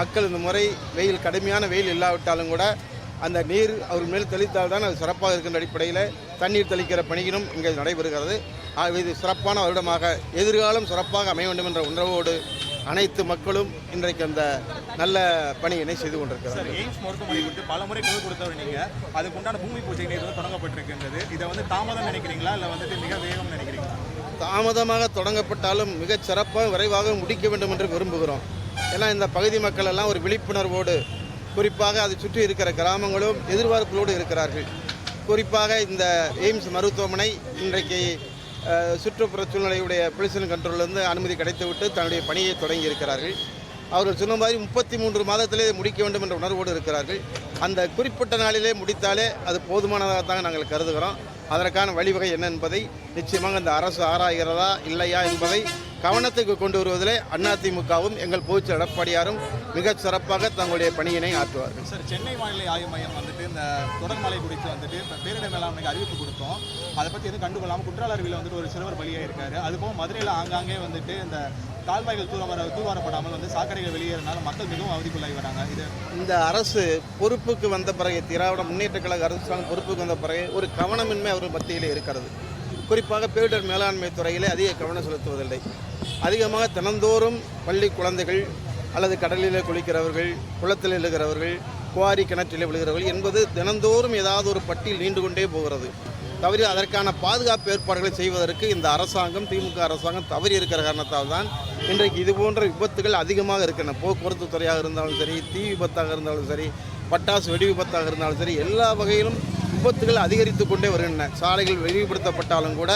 மக்கள் இந்த முறை வெயில் கடுமையான வெயில் இல்லாவிட்டாலும் கூட அந்த நீர் அவர் மேல் தெளித்தால் தான் அது சிறப்பாக இருக்கின்ற அடிப்படையில் தண்ணீர் தெளிக்கிற பணிகளும் இங்கே நடைபெறுகிறது. இது சிறப்பான வருடமாக எதிர்காலம் சிறப்பாக அமைய வேண்டும் என்ற உணர்வோடு அனைத்து மக்களும் இன்றைக்கு அந்த நல்ல பணியினை செய்து கொண்டிருக்கிறார்கள். சார் எய்ம்ஸ் மருத்துவமனை குறித்து பல முறை குழு கொடுத்தவர் நீங்க. அதுக்கு உண்டான பூமி பூஜை வந்து தொடங்கப்பட்டிருக்கின்றது. இதை வந்து தாமதம் நினைக்கிறீங்களா? இல்லை வந்துட்டு மிக வேகம் நினைக்கிறீங்களா? தாமதமாக தொடங்கப்பட்டாலும் மிகச் சிறப்பாக விரைவாக முடிக்க வேண்டும் என்று விரும்புகிறோம். ஏன்னா இந்த பகுதி மக்கள் எல்லாம் ஒரு விழிப்புணர்வோடு குறிப்பாக அதை சுற்றி இருக்கிற கிராமங்களும் எதிர்பார்ப்புகளோடு இருக்கிறார்கள். குறிப்பாக இந்த எய்ம்ஸ் மருத்துவமனை இன்றைக்கு சுற்றுப்புற சூழ்நிலையுடைய பொல்யூஷன் கண்ட்ரோலிருந்து அனுமதி கிடைத்துவிட்டு தன்னுடைய பணியை தொடங்கி இருக்கிறார்கள். அவர்கள் சொன்ன மாதிரி முப்பத்தி மூன்று மாதத்திலே முடிக்க வேண்டும் என்ற உணர்வோடு இருக்கிறார்கள். அந்த குறிப்பிட்ட நாளிலே முடித்தாலே அது போதுமானதாகத்தான் நாங்கள் கருதுகிறோம். அதற்கான வழிவகை என்ன என்பதை நிச்சயமாக இந்த அரசு ஆராய்கிறதா இல்லையா என்பதை கவனத்துக்கு கொண்டு வருவதிலே அதிமுகவும் எங்கள் பொதுச்செயலர் எடப்பாடியாரும் மிகச் சிறப்பாக தங்களுடைய பணியினை ஆற்றுவார்கள். சார் சென்னை வானிலை ஆய்வு மையம் வந்துட்டு இந்த தொடர்மழை குறித்து வந்துட்டு பேரிடர் மேலாண்மைக்கு அறிவிப்பு கொடுத்தோம். அதை பற்றி எதுவும் கண்டுகொள்ளாமல் குற்றால அருவியில் வந்துட்டு ஒரு சிறுவர் பலியாக இருக்காரு. அதுபோக மதுரையில் ஆங்காங்கே வந்துட்டு இந்த கால்வாய்கள் தூர்வார தூர்வாரப்படாமல் வந்து சாக்கடைகள் வெளியேறனால மக்கள் மிகவும் அவதிக்குள்ளாகி வராங்க. இது இந்த அரசு பொறுப்புக்கு வந்த பிறகு திராவிட முன்னேற்ற கழக அரசாங்கம் பொறுப்புக்கு வந்த பிறகு ஒரு கவனமின்மை அவர் மத்தியிலே இருக்கிறது. குறிப்பாக பேரிடர் மேலாண்மை துறையிலே அதிக கவனம் செலுத்துவதில்லை. அதிகமாக தினந்தோறும் பள்ளி குழந்தைகள் அல்லது கடலில் குளிக்கிறவர்கள் குளத்தில் எழுகிறவர்கள் குவாரி கிணற்றில் விழுகிறவர்கள் என்பது தினந்தோறும் ஏதாவது ஒரு பட்டியல் நீண்டு கொண்டே போகிறது. தவறி அதற்கான பாதுகாப்பு ஏற்பாடுகளை செய்வதற்கு இந்த அரசாங்கம் திமுக அரசாங்கம் தவறி இருக்கிற காரணத்தால் தான் இன்றைக்கு இது போன்ற விபத்துகள் அதிகமாக இருக்கின்றன. போக்குவரத்து துறையாக இருந்தாலும் சரி தீ விபத்தாக இருந்தாலும் சரி பட்டாசு வெடி விபத்தாக இருந்தாலும் சரி எல்லா வகையிலும் விபத்துகள் அதிகரித்து கொண்டே வருகின்றன. சாலைகள் விரிவுபடுத்தப்பட்டாலும் கூட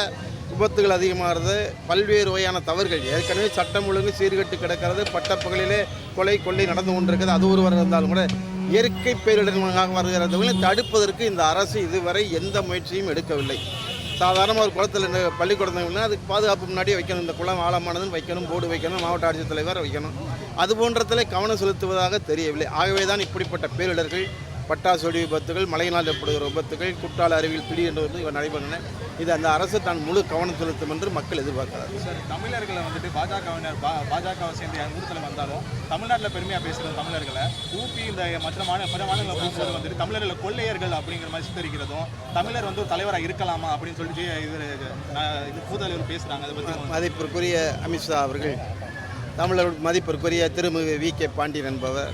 விபத்துகள் அதிகமாகிறது. பல்வேறு வகையான தவறுகள். ஏற்கனவே சட்டம் ஒழுங்கு சீர்கட்டு கிடக்கிறது. பட்டப்பகலிலே கொலை கொள்ளை நடந்து கொண்டிருக்கிறது. அது ஒருவர் இருந்தாலும் கூட இயற்கை பேரிடர்களாக வருகிறதுகளை தடுப்பதற்கு இந்த அரசு இதுவரை எந்த முயற்சியும் எடுக்கவில்லை. சாதாரணமாக ஒரு குளத்தில் இந்த பள்ளிக்கூடங்கள்னா அதுக்கு பாதுகாப்பு முன்னாடியே வைக்கணும். இந்த குளம் ஆழமானதுன்னு வைக்கணும். போர்டு வைக்கணும். மாவட்ட ஆட்சித்தலைவர் வைக்கணும். அது போன்றதில் கவனம் செலுத்துவதாக தெரியவில்லை. ஆகவே தான் இப்படிப்பட்ட பேரிடர்கள் பட்டாசு வெடி விபத்துகள் மழையினால் ஏற்படுகிற விபத்துகள் குற்றால அருவியில் திடீரென்று வந்து இவை நடைபெறன இது அந்த அரசு தான் முழு கவனம் செலுத்தும் என்று மக்கள் எதிர்பார்க்கிறார்கள். சார் தமிழர்களை வந்துட்டு பாஜகவினர் பா பாஜகவை சேர்ந்து என் ஊரத்தில் வந்தாலும் தமிழ்நாட்டில் பெருமையாக பேசுகிற தமிழர்களை. ஊப்பி இந்த மற்ற மாநில பிற மாநிலங்களை போகும்போது வந்துட்டு தமிழர்களை கொள்ளையர்கள் அப்படிங்கிற மாதிரி சித்தரிக்கிறதும் தமிழர் வந்து ஒரு தலைவராக இருக்கலாமா அப்படின்னு சொல்லிட்டு இது இது பூதலைவர் பேசுகிறாங்க அதை பற்றி மதிப்பிற்குரிய அமித்ஷா அவர்கள் தமிழர் மதிப்பிற்குரிய திருமிகு வி கே. பாண்டியன் என்பவர்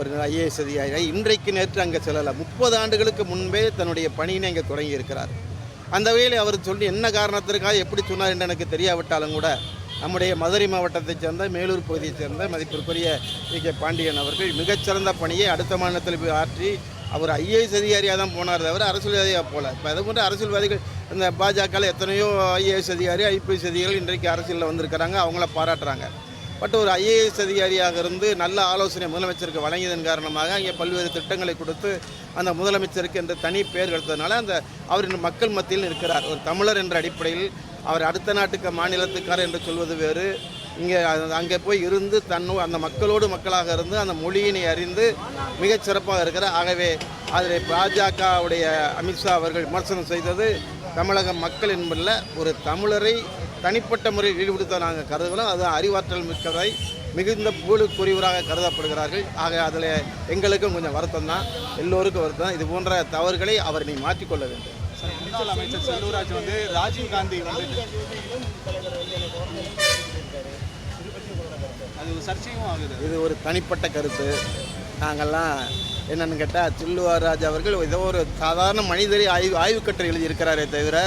ஒரு ஐஏஎஸ் அதிகாரி இன்றைக்கு நேற்று அங்கே செல்லலை. முப்பது ஆண்டுகளுக்கு முன்பே தன்னுடைய பணியினை அங்கே தொடங்கி இருக்கிறார். அந்த வகையில் அவர் சொல்லி என்ன காரணத்திற்காக எப்படி சொன்னார் என்று எனக்கு தெரியாவிட்டாலும் கூட நம்முடைய மதுரை மாவட்டத்தைச் சேர்ந்த மேலூர் பகுதியைச் சேர்ந்த மதிப்பிற்குரிய வி. கே. பாண்டியன் அவர்கள் மிகச்சிறந்த பணியை அடுத்த மாநிலத்தில் போய் ஆற்றி அவர் ஐஏஎஸ் அதிகாரியாக தான் போனார் தவிர அரசியல்வாதியாக போல. இப்போ அது போன்ற அரசியல்வாதிகள் இந்த பாஜகவில் எத்தனையோ ஐஏஎஸ் அதிகாரி ஐபிஎஸ் அதிகாரிகள் இன்றைக்கு அரசியலில் வந்திருக்கிறாங்க. அவங்கள பாராட்டுறாங்க. பட் ஒரு ஐஏஎஸ் அதிகாரியாக இருந்து நல்ல ஆலோசனை முதலமைச்சருக்கு வழங்கியதன் காரணமாக இங்கே பல்வேறு திட்டங்களை கொடுத்து அந்த முதலமைச்சருக்கு என்று தனி பெயர் கொடுத்ததுனால அந்த அவர் மக்கள் மத்தியில் இருக்கிறார் ஒரு தமிழர் என்ற அடிப்படையில் அவர் அடுத்த நாட்டுக்கு மாநிலத்துக்காரர் என்று சொல்வது வேறு. இங்கே அங்கே போய் இருந்து தன்னோ அந்த மக்களோடு மக்களாக இருந்து அந்த மொழியினை அறிந்து மிகச் சிறப்பாக இருக்கிறார். ஆகவே அதில் பாஜகவுடைய அமித்ஷா அவர்கள் விமர்சனம் செய்தது தமிழக மக்கள் என்பதில் ஒரு தமிழரை தனிப்பட்ட முறையில் ஈடுபடுத்த நாங்கள் கருதுகிறோம். அது அறிவாற்றல் மிக்கதை மிகுந்த புகழுக்குரியவராக கருதப்படுகிறார்கள். ஆக அதில் எங்களுக்கும் கொஞ்சம் வருத்தம் தான். எல்லோருக்கும் வருத்தம் இது போன்ற தவறுகளை அவர் நீ மாற்றிக்கொள்ள வேண்டும். முன்னாள் அமைச்சர் செல்லூராஜ் வந்து ராஜீவ் காந்தி வந்து அது சர்ச்சையும் ஆகுது. இது ஒரு தனிப்பட்ட கருத்து. நாங்கள்லாம் என்னன்னு கேட்டால் சில்லுவார் ராஜ் அவர்கள் ஏதோ ஒரு சாதாரண மனிதரை ஆய்வு ஆய்வுக்கட்டுரை எழுதியிருக்கிறாரே தவிர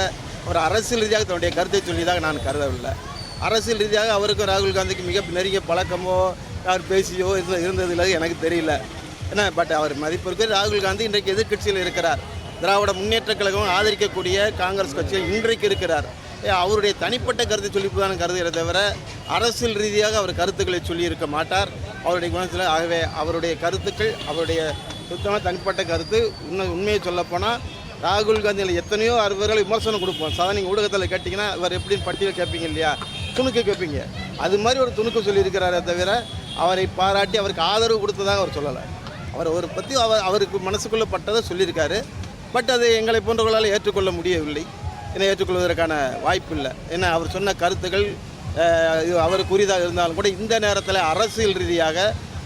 ஒரு அரசியல் ரீதியாக தன்னுடைய கருத்தை சொல்லியதாக நான் கருதவில்லை. அரசியல் ரீதியாக அவருக்கும் ராகுல் காந்திக்கு மிக நெருங்கிய பழக்கமோ யார் பேசியோ இது இருந்ததில்லை எனக்கு தெரியல. ஏன்னா பட் அவர் மதிப்பிற்கு ராகுல் காந்தி இன்றைக்கு எதிர்க்கட்சியில் இருக்கிறார். திராவிட முன்னேற்ற கழகம் ஆதரிக்கக்கூடிய காங்கிரஸ் கட்சியில் இன்றைக்கு இருக்கிறார். ஏ, அவருடைய தனிப்பட்ட கருத்தை சொல்லிப்புதான் கருதுகிறத தவிர அரசியல் ரீதியாக அவர் கருத்துக்களை சொல்லியிருக்க மாட்டார். அவருடைய குணத்தில் ஆகவே அவருடைய கருத்துக்கள் அவருடைய சுத்தமாக தனிப்பட்ட கருத்து உண்மை உண்மையை சொல்லப்போனால் ராகுல் காந்தியில் எத்தனையோ அவர்கள் விமர்சனம் கொடுப்போம். சாதா நீங்கள் ஊடகத்தில் கேட்டிங்கன்னா இவர் எப்படின்னு பட்டியல் கேட்பீங்க இல்லையா? துணுக்கு கேட்பீங்க. அது மாதிரி ஒரு துணுக்கு சொல்லியிருக்கிறாரே தவிர அவரை பாராட்டி அவருக்கு ஆதரவு கொடுத்ததாக அவர் சொல்லலை. அவர் அவரை பற்றி அவர் அவருக்கு மனசுக்குள்ளே பட்டதை சொல்லியிருக்காரு. பட் அது எங்களை போன்றவர்களால் ஏற்றுக்கொள்ள முடியவில்லை. என்னை ஏற்றுக்கொள்வதற்கான வாய்ப்பு இல்லை. ஏன்னா அவர் சொன்ன கருத்துக்கள் அவருக்குரியதாக இருந்தாலும் கூட இந்த நேரத்தில் அரசியல் ரீதியாக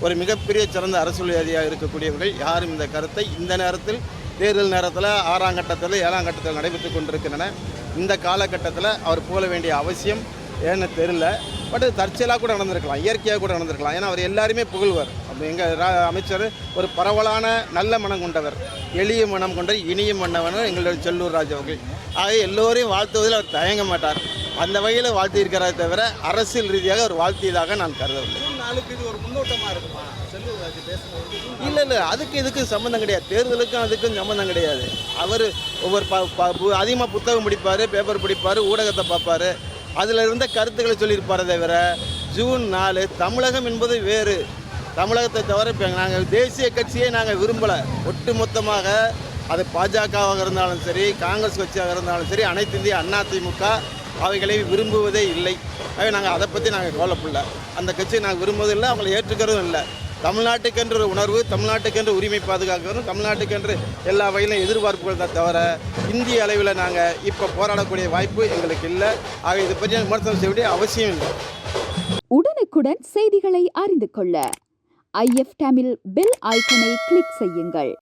ஒரு மிகப்பெரிய சிறந்த அரசியல்வாதியாக இருக்கக்கூடியவர்கள் யாரும் இந்த கருத்தை இந்த நேரத்தில் தேர்தல் நேரத்தில் ஆறாம் கட்டத்தில் ஏழாம் கட்டத்தில் நடைபெற்று கொண்டிருக்கின்றன. இந்த காலகட்டத்தில் அவர் போல வேண்டிய அவசியம் ஏன்னு தெரியல. பட் தற்செயலாக கூட நடந்திருக்கலாம் இயற்கையாக கூட நடந்திருக்கலாம். ஏன்னா அவர் எல்லாருமே புகழ்வார். அப்போ எங்கள் அமைச்சர் ஒரு பரவலான நல்ல மனம் கொண்டவர் எளிய மனம் கொண்ட இனிய மன்னவன் எங்களுடைய செல்லூர் ராஜ் அவர்கள். ஆக எல்லோரையும் வாழ்த்துவதில் அவர் தயங்க மாட்டார். அந்த வகையில் வாழ்த்தியிருக்கிறாரே தவிர அரசியல் ரீதியாக அவர் வாழ்த்தியதாக நான் கருதவில்லை. நாளுக்கு இது ஒரு முன்னோட்டமா இருக்குமா? செல்லூர் ராஜு பேசும்போது. இல்லை இல்லை அதுக்கு இதுக்கும் சம்மந்தம் கிடையாது. தேர்தலுக்கும் அதுக்கும் சம்மந்தம் கிடையாது. அவர் ஒவ்வொரு ப ப- அதிகமாக புத்தகம் படிப்பார் பேப்பர் படிப்பார் ஊடகத்தை பார்ப்பார். அதில் இருந்த கருத்துக்களை சொல்லியிருப்பாரே தவிர ஜூன் நாலு தமிழகம் என்பது வேறு. தமிழகத்தை தவிர இப்போ நாங்கள் தேசிய கட்சியை நாங்கள் விரும்பலை. ஒட்டுமொத்தமாக அது பாஜகவாக இருந்தாலும் சரி காங்கிரஸ் கட்சியாக இருந்தாலும் சரி அனைத்து இந்திய அண்ணா திமுக அவைகளை விரும்புவதே இல்லை. ஆகவே நாங்கள் அதை பற்றி நாங்கள் கவலைப்படல. அந்த கட்சியை நாங்கள் விரும்புவதும் இல்லை அவங்களை ஏற்றுக்கிறதும் இல்லை. தமிழ்நாட்டுக்கென்ற ஒரு உணர்வு தமிழ்நாட்டுக்கென்ற உரிமை பாதுகாக்கிறதும் தமிழ்நாட்டுக்கென்று எல்லா வகையிலும் எதிர்பார்ப்புகள் தான் தவிர இந்திய அளவில் நாங்கள் இப்போ போராடக்கூடிய வாய்ப்பு எங்களுக்கு இல்லை. ஆக இதை பற்றி விமர்சனம் செய்ய வேண்டிய அவசியம் இல்லை. உடனுக்குடன் செய்திகளை அறிந்து கொள்ள ஐஎஃப் டேமில் பெல் ஐக்கனை கிளிக் செய்யுங்கள்.